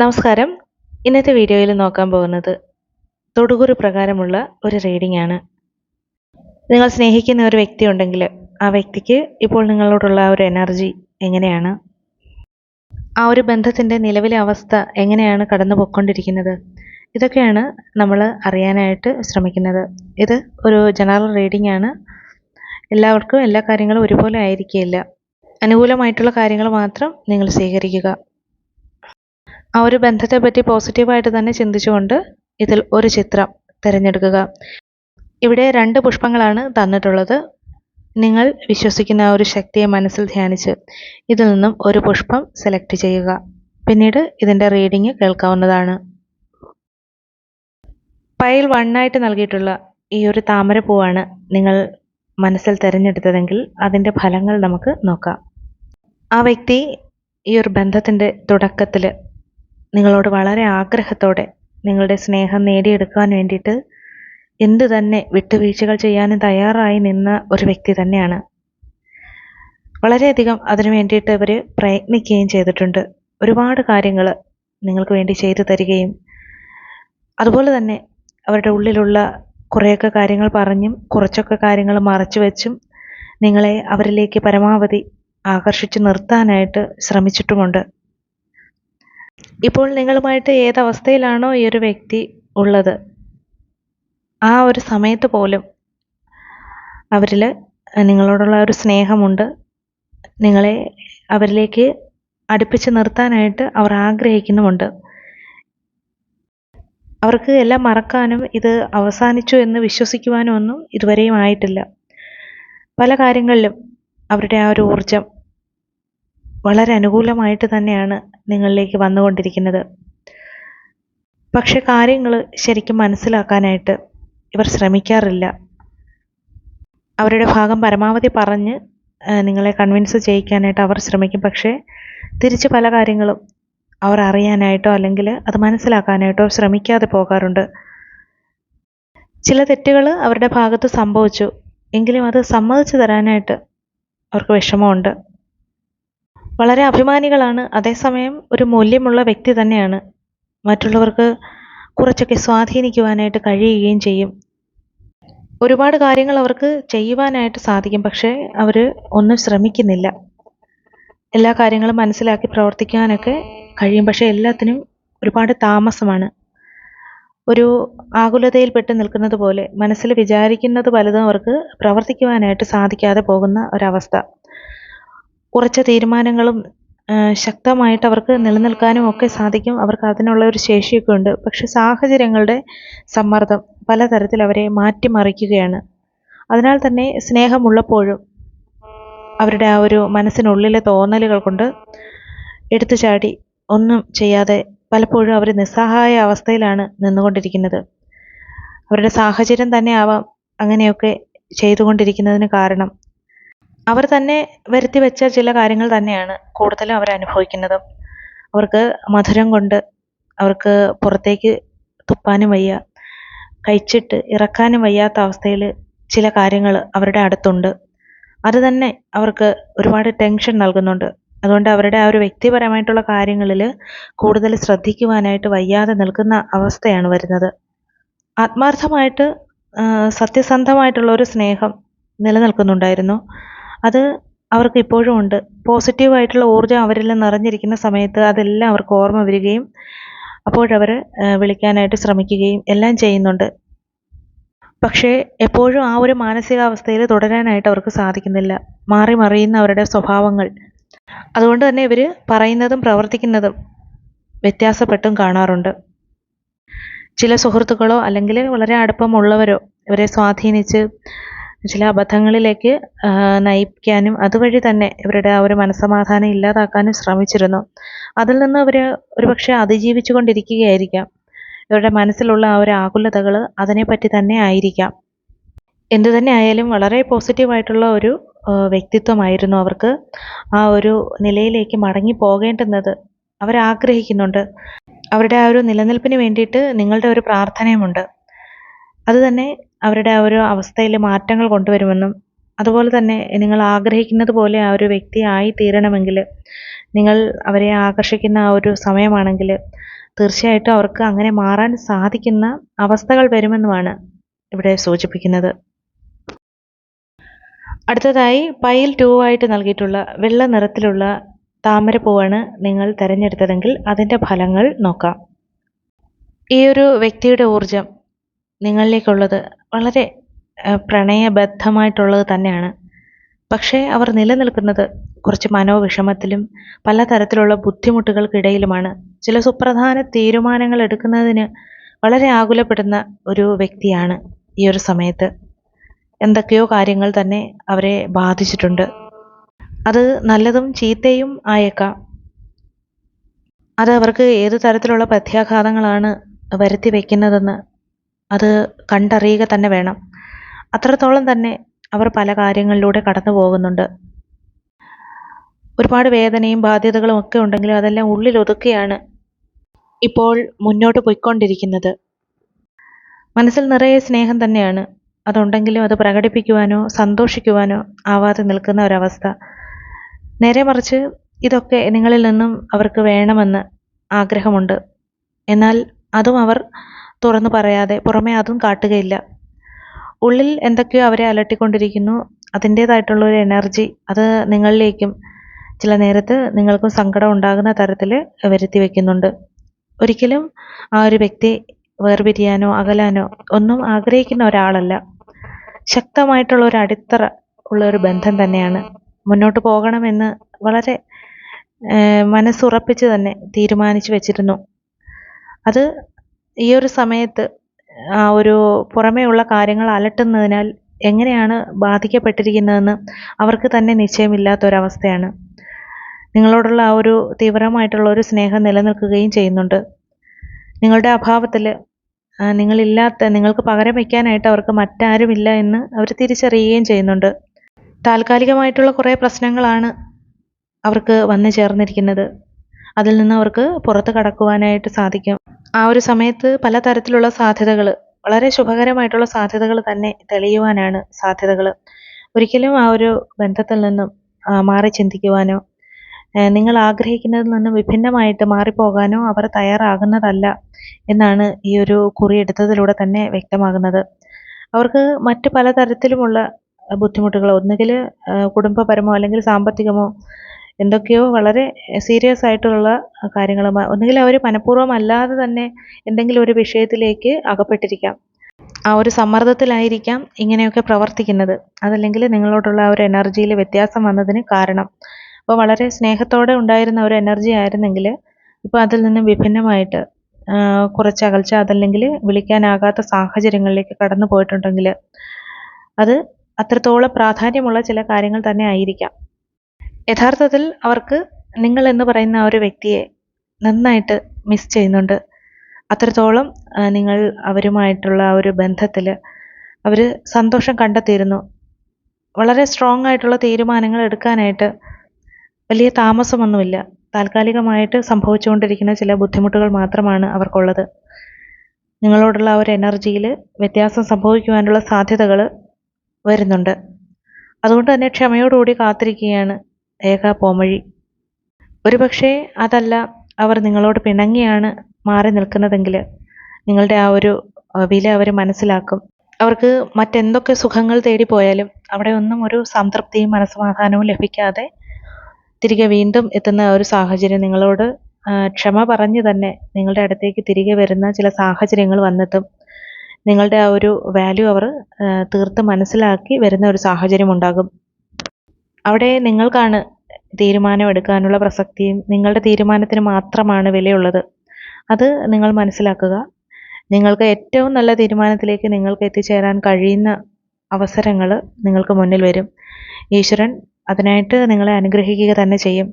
നമസ്കാരം. ഇന്നത്തെ വീഡിയോയിൽ നോക്കാൻ പോകുന്നത് തൊടുകുറി പ്രകാരമുള്ള ഒരു റീഡിംഗ് ആണ്. നിങ്ങൾ സ്നേഹിക്കുന്ന ഒരു വ്യക്തി ഉണ്ടെങ്കിൽ ആ വ്യക്തിക്ക് ഇപ്പോൾ നിങ്ങളോടുള്ള ഒരു എനർജി എങ്ങനെയാണ്? ആ ഒരു ബന്ധത്തിന്റെ നിലവിലെ അവസ്ഥ എങ്ങനെയാണ് കടന്നു പോയിക്കൊണ്ടിരിക്കുന്നത്? ഇതൊക്കെയാണ് നമ്മൾ അറിയാനായിട്ട് ശ്രമിക്കുന്നത്. ഇത് ഒരു ജനറൽ റീഡിംഗ് ആണ്. എല്ലാവർക്കും എല്ലാ കാര്യങ്ങളും ഒരുപോലെ ആയിരിക്കില്ല അനുകൂലമായിട്ടുള്ള കാര്യങ്ങൾ മാത്രം നിങ്ങൾ സ്വീകരിക്കുക. ആ ഒരു ബന്ധത്തെ പറ്റി പോസിറ്റീവായിട്ട് തന്നെ ചിന്തിച്ചുകൊണ്ട് ഇതിൽ ഒരു ചിത്രം തിരഞ്ഞെടുക്കുക. ഇവിടെ രണ്ട് പുഷ്പങ്ങളാണ് തന്നിട്ടുള്ളത്. നിങ്ങൾ വിശ്വസിക്കുന്ന ഒരു ശക്തിയെ മനസ്സിൽ ധ്യാനിച്ച് ഇതിൽ നിന്നും ഒരു പുഷ്പം സെലക്ട് ചെയ്യുക. പിന്നീട് ഇതിന്റെ റീഡിങ് കേൾക്കാവുന്നതാണ്. പൈൽ വണ്ണായിട്ട് നൽകിയിട്ടുള്ള ഈ ഒരു താമര പൂവാണ് നിങ്ങൾ മനസ്സിൽ തിരഞ്ഞെടുത്തതെങ്കിൽ അതിന്റെ ഫലങ്ങൾ നമുക്ക് നോക്കാം. ആ വ്യക്തി ഈ ഒരു ബന്ധത്തിന്റെ തുടക്കത്തിൽ നിങ്ങളോട് വളരെ ആഗ്രഹത്തോടെ നിങ്ങളുടെ സ്നേഹം നേടിയെടുക്കാൻ വേണ്ടിയിട്ട് എന്ത് തന്നെ വിട്ടുവീഴ്ചകൾ ചെയ്യാനും തയ്യാറായി നിന്ന ഒരു വ്യക്തി തന്നെയാണ്. വളരെയധികം അതിനു വേണ്ടിയിട്ട് ഇവർ പ്രയത്നിക്കുകയും ചെയ്തിട്ടുണ്ട്. ഒരുപാട് കാര്യങ്ങൾ നിങ്ങൾക്ക് വേണ്ടി ചെയ്തു തരികയും അതുപോലെ തന്നെ അവരുടെ ഉള്ളിലുള്ള കുറേയൊക്കെ കാര്യങ്ങൾ പറഞ്ഞും കുറച്ചൊക്കെ കാര്യങ്ങൾ മറച്ചു വെച്ചും നിങ്ങളെ അവരിലേക്ക് പരമാവധി ആകർഷിച്ചു നിർത്താനായിട്ട് ശ്രമിച്ചിട്ടുമുണ്ട്. ഇപ്പോൾ നിങ്ങളുമായിട്ട് ഏതവസ്ഥയിലാണോ ഈ ഒരു വ്യക്തി ഉള്ളത്? ആ ഒരു സമയത്ത് പോലും അവരിൽ നിങ്ങളോടുള്ള ഒരു സ്നേഹമുണ്ട്. നിങ്ങളെ അവരിലേക്ക് അടുപ്പിച്ച് നിർത്താനായിട്ട് അവർ ആഗ്രഹിക്കുന്നുമുണ്ട്. അവർക്ക് എല്ലാം മറക്കാനും ഇത് അവസാനിച്ചു എന്ന് വിശ്വസിക്കുവാനും ഒന്നും ഇതുവരെയും ആയിട്ടില്ല. പല കാര്യങ്ങളിലും അവരുടെ ആ ഒരു ഊർജം വളരെ അനുകൂലമായിട്ട് തന്നെയാണ് നിങ്ങളിലേക്ക് വന്നുകൊണ്ടിരിക്കുന്നത്. പക്ഷെ കാര്യങ്ങൾ ശരിക്കും മനസ്സിലാക്കാനായിട്ട് ഇവർ ശ്രമിക്കാറില്ല. അവരുടെ ഭാഗം പരമാവധി പറഞ്ഞ് നിങ്ങളെ കൺവിൻസ് ചെയ്യിക്കാനായിട്ട് അവർ ശ്രമിക്കും. പക്ഷേ തിരിച്ച് പല കാര്യങ്ങളും അവർ അറിയാനായിട്ടോ അല്ലെങ്കിൽ അത് മനസ്സിലാക്കാനായിട്ടോ ശ്രമിക്കാതെ പോകാറുണ്ട്. ചില തെറ്റുകൾ അവരുടെ ഭാഗത്ത് സംഭവിച്ചു. എങ്കിലും അത് സമ്മതിച്ചു തരാനായിട്ട് അവർക്ക് വിഷമമുണ്ട്. വളരെ അഭിമാനികളാണ്. അതേസമയം ഒരു മൂല്യമുള്ള വ്യക്തി തന്നെയാണ്. മറ്റുള്ളവർക്ക് കുറച്ചൊക്കെ സ്വാധീനിക്കുവാനായിട്ട് കഴിയുകയും ചെയ്യും. ഒരുപാട് കാര്യങ്ങൾ അവർക്ക് ചെയ്യുവാനായിട്ട് സാധിക്കും പക്ഷേ അവർ ഒന്നും ശ്രമിക്കുന്നില്ല. എല്ലാ കാര്യങ്ങളും മനസ്സിലാക്കി പ്രവർത്തിക്കാനൊക്കെ കഴിയും പക്ഷേ എല്ലാത്തിനും ഒരുപാട് താമസമാണ്. ഒരു ആകുലതയിൽപ്പെട്ട് നിൽക്കുന്നത് പോലെ മനസ്സിൽ വിചാരിക്കുന്നത് പലതും അവർക്ക് പ്രവർത്തിക്കുവാനായിട്ട് സാധിക്കാതെ പോകുന്ന ഒരവസ്ഥ. കുറച്ച് തീരുമാനങ്ങളും ശക്തമായിട്ട് അവർക്ക് നിലനിൽക്കാനും ഒക്കെ സാധിക്കും. അവർക്ക് അതിനുള്ള ഒരു ശേഷിയൊക്കെ ഉണ്ട്. പക്ഷെ സാഹചര്യങ്ങളുടെ സമ്മർദ്ദം പലതരത്തിൽ അവരെ മാറ്റിമറിക്കുകയാണ്. അതിനാൽ തന്നെ സ്നേഹമുള്ളപ്പോഴും അവരുടെ ആ ഒരു മനസ്സിനുള്ളിലെ തോന്നലുകൾ കൊണ്ട് എടുത്തു ചാടി ഒന്നും ചെയ്യാതെ പലപ്പോഴും അവർ നിസ്സഹായ അവസ്ഥയിലാണ് നിന്നുകൊണ്ടിരിക്കുന്നത്. അവരുടെ സാഹചര്യം തന്നെ ആവാം അങ്ങനെയൊക്കെ ചെയ്തുകൊണ്ടിരിക്കുന്നതിന് കാരണം. അവർ തന്നെ വരുത്തി വെച്ച ചില കാര്യങ്ങൾ തന്നെയാണ് കൂടുതലും അവർ അനുഭവിക്കുന്നത്. അവർക്ക് മധുരം കൊണ്ട് അവർക്ക് പുറത്തേക്ക് തുപ്പാനും വയ്യ കഴിച്ചിട്ട് ഇറക്കാനും വയ്യാത്ത അവസ്ഥയിൽ ചില കാര്യങ്ങൾ അവരുടെ അടുത്തുണ്ട്. അത് തന്നെ അവർക്ക് ഒരുപാട് ടെൻഷൻ നൽകുന്നുണ്ട്. അതുകൊണ്ട് അവരുടെ ആ ഒരു വ്യക്തിപരമായിട്ടുള്ള കാര്യങ്ങളിൽ കൂടുതൽ ശ്രദ്ധിക്കുവാനായിട്ട് വയ്യാതെ നിൽക്കുന്ന അവസ്ഥയാണ് വരുന്നത്. ആത്മാർത്ഥമായിട്ട് സത്യസന്ധമായിട്ടുള്ള ഒരു സ്നേഹം നിലനിൽക്കുന്നുണ്ടായിരുന്നു. അത് അവർക്ക് ഇപ്പോഴും ഉണ്ട്. പോസിറ്റീവായിട്ടുള്ള ഊർജം അവരിൽ നിറഞ്ഞിരിക്കുന്ന സമയത്ത് അതെല്ലാം അവർക്ക് ഓർമ്മ വരികയും അപ്പോഴവർ വിളിക്കാനായിട്ട് ശ്രമിക്കുകയും എല്ലാം ചെയ്യുന്നുണ്ട്. പക്ഷേ എപ്പോഴും ആ ഒരു മാനസികാവസ്ഥയിൽ തുടരാനായിട്ട് അവർക്ക് സാധിക്കുന്നില്ല. മാറി മറിയുന്ന അവരുടെ സ്വഭാവങ്ങൾ. അതുകൊണ്ട് തന്നെ ഇവർ പറയുന്നതും പ്രവർത്തിക്കുന്നതും വ്യത്യാസപ്പെട്ടും കാണാറുണ്ട്. ചില സുഹൃത്തുക്കളോ അല്ലെങ്കിൽ വളരെ അടുപ്പമുള്ളവരോ ഇവരെ സ്വാധീനിച്ച് ചില അബദ്ധങ്ങളിലേക്ക് നയിക്കാനും അതുവഴി തന്നെ ഇവരുടെ ആ ഒരു മനസ്സമാധാനം ഇല്ലാതാക്കാനും ശ്രമിച്ചിരുന്നു. അതിൽ നിന്ന് അവർ ഒരുപക്ഷെ അതിജീവിച്ചു കൊണ്ടിരിക്കുകയായിരിക്കാം. ഇവരുടെ മനസ്സിലുള്ള ആ ഒരു ആകുലതകൾ അതിനെപ്പറ്റി തന്നെ ആയിരിക്കാം. എന്തു തന്നെ ആയാലും വളരെ പോസിറ്റീവായിട്ടുള്ള ഒരു വ്യക്തിത്വമായിരുന്നു അവർക്ക് ആ ഒരു നിലയിലേക്ക് മടങ്ങി പോകേണ്ടുന്നത് അവരാഗ്രഹിക്കുന്നുണ്ട്. അവരുടെ ആ ഒരു നിലനിൽപ്പിന് വേണ്ടിയിട്ട് നിങ്ങളുടെ ഒരു പ്രാർത്ഥനയുമുണ്ട്. അത് തന്നെ അവരുടെ ആ ഒരു അവസ്ഥയിൽ മാറ്റങ്ങൾ കൊണ്ടുവരുമെന്നും അതുപോലെ തന്നെ നിങ്ങൾ ആഗ്രഹിക്കുന്നത് പോലെ ആ ഒരു വ്യക്തി ആയി തീരണമെങ്കിൽ നിങ്ങൾ അവരെ ആകർഷിക്കുന്ന ആ ഒരു സമയമാണെങ്കിൽ തീർച്ചയായിട്ടും അവർക്ക് അങ്ങനെ മാറാൻ സാധിക്കുന്ന അവസ്ഥകൾ വരുമെന്നുമാണ് ഇവിടെ സൂചിപ്പിക്കുന്നത്. അടുത്തതായി പൈൽ ടൂ ആയിട്ട് നൽകിയിട്ടുള്ള വെള്ള നിറത്തിലുള്ള താമരപ്പൂവാണ് നിങ്ങൾ തിരഞ്ഞെടുത്തതെങ്കിൽ അതിന്റെ ഫലങ്ങൾ നോക്കാം. ഈ ഒരു വ്യക്തിയുടെ ഊർജം നിങ്ങളിലേക്കുള്ളത് വളരെ പ്രണയബദ്ധമായിട്ടുള്ളത് തന്നെയാണ്. പക്ഷേ അവർ നിലനിൽക്കുന്നത് കുറച്ച് മനോവിഷമത്തിലും പലതരത്തിലുള്ള ബുദ്ധിമുട്ടുകൾക്കിടയിലുമാണ്. ചില സുപ്രധാന തീരുമാനങ്ങൾ എടുക്കുന്നതിന് വളരെ ആകുലപ്പെടുന്ന ഒരു വ്യക്തിയാണ് ഈ ഒരു സമയത്ത്. എന്തൊക്കെയോ കാര്യങ്ങൾ തന്നെ അവരെ ബാധിച്ചിട്ടുണ്ട്. അത് നല്ലതും ചീത്തയും ആയേക്കാം. അത് അവർക്ക് ഏത് തരത്തിലുള്ള പ്രത്യാഘാതങ്ങളാണ് വരുത്തി വയ്ക്കുന്നതെന്ന് അത് കണ്ടറിയുക തന്നെ വേണം. അത്രത്തോളം തന്നെ അവർ പല കാര്യങ്ങളിലൂടെ കടന്നു പോകുന്നുണ്ട്. ഒരുപാട് വേദനയും ബാധ്യതകളും ഒക്കെ ഉണ്ടെങ്കിലും അതെല്ലാം ഉള്ളിൽ ഒതുക്കിയാണ് ഇപ്പോൾ മുന്നോട്ട് പോയിക്കൊണ്ടിരിക്കുന്നത്. മനസ്സിൽ നിറയെ സ്നേഹം തന്നെയാണ്. അതുണ്ടെങ്കിലും അത് പ്രകടിപ്പിക്കുവാനോ സന്തോഷിക്കുവാനോ ആവാതെ നിൽക്കുന്ന ഒരവസ്ഥ. നേരെ മറിച്ച് ഇതൊക്കെ നിങ്ങളിൽ നിന്നും അവർക്ക് വേണമെന്ന് ആഗ്രഹമുണ്ട്. എന്നാൽ അതും അവർ തുറന്നു പറയാതെ പുറമേ അതും കാട്ടുകയില്ല. ഉള്ളിൽ എന്തൊക്കെയോ അവരെ അലട്ടിക്കൊണ്ടിരിക്കുന്നു. അതിന്റേതായിട്ടുള്ള ഒരു എനർജി അത് നിങ്ങളിലേക്കും ചില നേരത്ത് നിങ്ങൾക്കും സങ്കടം ഉണ്ടാകുന്ന തരത്തിൽ വരുത്തി വെക്കുന്നുണ്ട്. ഒരിക്കലും ആ ഒരു വ്യക്തി വേർപിരിയാനോ അകലാനോ ഒന്നും ആഗ്രഹിക്കുന്ന ഒരാളല്ല. ശക്തമായിട്ടുള്ള ഒരു അടിത്തറ ഉള്ള ഒരു ബന്ധം തന്നെയാണ്. മുന്നോട്ട് പോകണമെന്ന് വളരെ മനസ്സുറപ്പിച്ച് തന്നെ തീരുമാനിച്ചു വെച്ചിരുന്നു. അത് ഈ ഒരു സമയത്ത് ഒരു പുറമേയുള്ള കാര്യങ്ങൾ അലട്ടുന്നതിനാൽ എങ്ങനെയാണ് ബാധിക്കപ്പെട്ടിരിക്കുന്നതെന്ന് അവർക്ക് തന്നെ നിശ്ചയമില്ലാത്തൊരവസ്ഥയാണ്. നിങ്ങളോടുള്ള ആ ഒരു തീവ്രമായിട്ടുള്ള ഒരു സ്നേഹം നിലനിൽക്കുകയും ചെയ്യുന്നുണ്ട്. നിങ്ങളുടെ അഭാവത്തിൽ നിങ്ങളില്ലാത്ത നിങ്ങൾക്ക് പകരം വയ്ക്കാനായിട്ട് അവർക്ക് മറ്റാരുമില്ല എന്ന് അവർ തിരിച്ചറിയുകയും ചെയ്യുന്നുണ്ട്. താൽക്കാലികമായിട്ടുള്ള കുറേ പ്രശ്നങ്ങളാണ് അവർക്ക് വന്നു ചേർന്നിരിക്കുന്നത്. അതിൽ നിന്ന് അവർക്ക് പുറത്ത് കടക്കുവാനായിട്ട് സാധിക്കും. ആ ഒരു സമയത്ത് പലതരത്തിലുള്ള സാധ്യതകൾ വളരെ ശുഭകരമായിട്ടുള്ള സാധ്യതകൾ തന്നെ തെളിയുവാനാണ് സാധ്യതകൾ ഒരിക്കലും ആ ഒരു ബന്ധത്തിൽ നിന്നും മാറി ചിന്തിക്കുവാനോ നിങ്ങൾ ആഗ്രഹിക്കുന്നതിൽ നിന്നും വിഭിന്നമായിട്ട് മാറിപ്പോകാനോ അവർ തയ്യാറാകുന്നതല്ല എന്നാണ് ഈ ഒരു കുറി എടുത്തതിലൂടെ തന്നെ വ്യക്തമാകുന്നത്. അവർക്ക് മറ്റ് പലതരത്തിലുമുള്ള ബുദ്ധിമുട്ടുകൾ ഒന്നുകിൽ കുടുംബപരമോ അല്ലെങ്കിൽ സാമ്പത്തികമോ എന്തൊക്കെയോ വളരെ സീരിയസ് ആയിട്ടുള്ള കാര്യങ്ങൾ ഒന്നുകിൽ അവർ മനഃപൂർവം അല്ലാതെ തന്നെ എന്തെങ്കിലും ഒരു വിഷയത്തിലേക്ക് അകപ്പെട്ടിരിക്കാം. ആ ഒരു സമ്മർദ്ദത്തിലായിരിക്കാം ഇങ്ങനെയൊക്കെ പ്രവർത്തിക്കുന്നത്. അതല്ലെങ്കിൽ നിങ്ങളോടുള്ള ആ ഒരു എനർജിയിൽ വ്യത്യാസം വന്നതിന് കാരണം. അപ്പോൾ വളരെ സ്നേഹത്തോടെ ഉണ്ടായിരുന്ന ഒരു എനർജി ആയിരുന്നെങ്കിൽ ഇപ്പോൾ അതിൽ നിന്നും വിഭിന്നമായിട്ട് കുറച്ച് അകൽച്ച അതല്ലെങ്കിൽ വിളിക്കാനാകാത്ത സാഹചര്യങ്ങളിലേക്ക് കടന്നു പോയിട്ടുണ്ടെങ്കിൽ അത് അത്രത്തോളം പ്രാധാന്യമുള്ള ചില കാര്യങ്ങൾ തന്നെ ആയിരിക്കാം. യഥാർത്ഥത്തിൽ അവർക്ക് നിങ്ങൾ എന്ന് പറയുന്ന ആ ഒരു വ്യക്തിയെ നന്നായിട്ട് മിസ് ചെയ്യുന്നുണ്ട്. അത്രത്തോളം നിങ്ങൾ അവരുമായിട്ടുള്ള ആ ഒരു ബന്ധത്തിൽ അവർ സന്തോഷം കണ്ടെത്തിയിരുന്നു. വളരെ സ്ട്രോങ് ആയിട്ടുള്ള തീരുമാനങ്ങൾ എടുക്കാനായിട്ട് വലിയ താമസമൊന്നുമില്ല. താൽക്കാലികമായിട്ട് സംഭവിച്ചുകൊണ്ടിരിക്കുന്ന ചില ബുദ്ധിമുട്ടുകൾ മാത്രമാണ് അവർക്കുള്ളത്. നിങ്ങളോടുള്ള ആ ഒരു എനർജിയിൽ വ്യത്യാസം സംഭവിക്കുവാനുള്ള സാധ്യതകൾ വരുന്നുണ്ട്. അതുകൊണ്ട് തന്നെ ക്ഷമയോടുകൂടി കാത്തിരിക്കുകയാണ്. ഏക പോംവഴി. ഒരുപക്ഷെ അതല്ല അവർ നിങ്ങളോട് പിണങ്ങിയാണ് മാറി നിൽക്കുന്നതെങ്കിൽ നിങ്ങളുടെ ആ ഒരു വില അവർ മനസ്സിലാക്കും. അവർക്ക് മറ്റെന്തൊക്കെ സുഖങ്ങൾ തേടി പോയാലും അവിടെ ഒന്നും ഒരു സംതൃപ്തിയും മനസ്സമാധാനവും ലഭിക്കാതെ തിരികെ വീണ്ടും എത്തുന്ന ഒരു സാഹചര്യം നിങ്ങളോട് ക്ഷമ പറഞ്ഞ് തന്നെ നിങ്ങളുടെ അടുത്തേക്ക് തിരികെ വരുന്ന ചില സാഹചര്യങ്ങൾ വന്നെത്തും നിങ്ങളുടെ ആ ഒരു വാല്യൂ അവർ തീർത്ത് മനസ്സിലാക്കി വരുന്ന ഒരു സാഹചര്യം ഉണ്ടാകും. അവിടെ നിങ്ങൾക്കാണ് തീരുമാനം എടുക്കാനുള്ള പ്രസക്തിയും നിങ്ങളുടെ തീരുമാനത്തിന് മാത്രമാണ് വിലയുള്ളത്. അത് നിങ്ങൾ മനസ്സിലാക്കുക. നിങ്ങൾക്ക് ഏറ്റവും നല്ല തീരുമാനത്തിലേക്ക് നിങ്ങൾക്ക് എത്തിച്ചേരാൻ കഴിയുന്ന അവസരങ്ങൾ നിങ്ങൾക്ക് മുന്നിൽ വരും. ഈശ്വരൻ അതിനായിട്ട് നിങ്ങളെ അനുഗ്രഹിക്കുക തന്നെ ചെയ്യും.